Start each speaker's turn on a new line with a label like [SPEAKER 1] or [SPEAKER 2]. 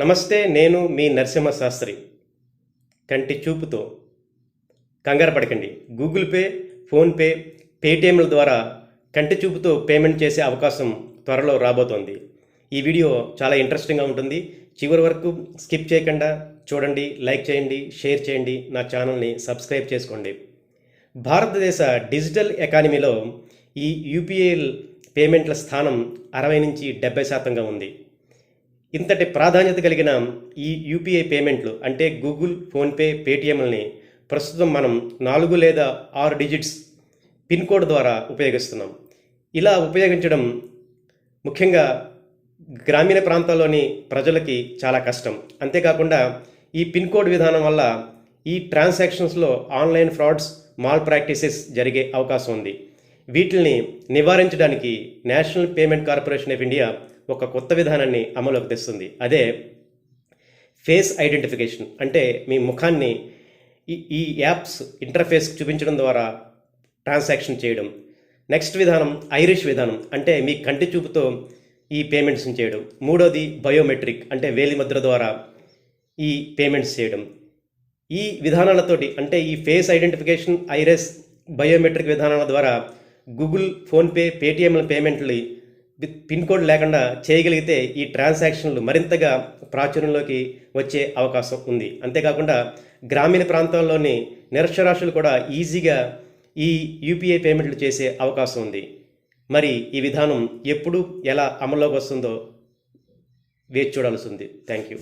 [SPEAKER 1] నమస్తే నేను మీ నరసింహ శాస్త్రి కంటి చూపుతో కంగారు పడకండి. గూగుల్ పే ఫోన్పే పేటిఎంల ద్వారా కంటి చూపుతో పేమెంట్ చేసే అవకాశం త్వరలో రాబోతోంది. ఈ వీడియో చాలా ఇంట్రెస్టింగ్గా ఉంటుంది. చివరి వరకు స్కిప్ చేయకుండా చూడండి లైక్ చేయండి షేర్ చేయండి నా ఛానల్ని సబ్స్క్రైబ్ చేసుకోండి. భారతదేశ డిజిటల్ ఎకానమీలో ఈ యూపీఐ పేమెంట్ల స్థానం అరవై నుంచి డెబ్బై శాతంగా ఉంది. ఇంతటి ప్రాధాన్యత కలిగిన ఈ యూపీఐ పేమెంట్లు అంటే గూగుల్ ఫోన్పే పేటిఎంలని ప్రస్తుతం మనం నాలుగు లేదా ఆరు డిజిట్స్ పిన్ కోడ్ ద్వారా ఉపయోగిస్తున్నాం. ఇలా ఉపయోగించడం ముఖ్యంగా గ్రామీణ ప్రాంతాల్లోని ప్రజలకి చాలా కష్టం. అంతేకాకుండా ఈ పిన్ కోడ్ విధానం వల్ల ఈ ట్రాన్సాక్షన్స్లో ఆన్లైన్ ఫ్రాడ్స్ మాల్ ప్రాక్టీసెస్ జరిగే అవకాశం ఉంది. వీటిని నివారించడానికి national payment corporation of India ఒక కొత్త విధానాన్ని అమలులోకి తెస్తుంది. అదే ఫేస్ ఐడెంటిఫికేషన్. అంటే మీ ముఖాన్ని ఈ ఈ యాప్స్ ఇంటర్ఫేస్ చూపించడం ద్వారా ట్రాన్సాక్షన్ చేయడం. నెక్స్ట్ విధానం ఐరిష్ విధానం. అంటే మీ కంటి చూపుతో ఈ పేమెంట్స్ని చేయడం. మూడోది బయోమెట్రిక్. అంటే వేలిముద్ర ద్వారా ఈ పేమెంట్స్ చేయడం. ఈ విధానాలతోటి అంటే ఈ ఫేస్ ఐడెంటిఫికేషన్ ఐరెస్ బయోమెట్రిక్ విధానాల ద్వారా గూగుల్ ఫోన్పే పేటిఎంల పేమెంట్లు పిన్ కోడ్ లేకుండా చేయగలిగితే ఈ ట్రాన్సాక్షన్లు మరింతగా ప్రాచుర్యంలోకి వచ్చే అవకాశం ఉంది. అంతేకాకుండా గ్రామీణ ప్రాంతాల్లోని నిరక్షరాస్యులు కూడా ఈజీగా ఈ యూపీఐ పేమెంట్లు చేసే అవకాశం ఉంది. మరి ఈ విధానం ఎప్పుడు ఎలా అమల్లోకి వస్తుందో వేచి చూడాల్సి ఉంది. Thank you.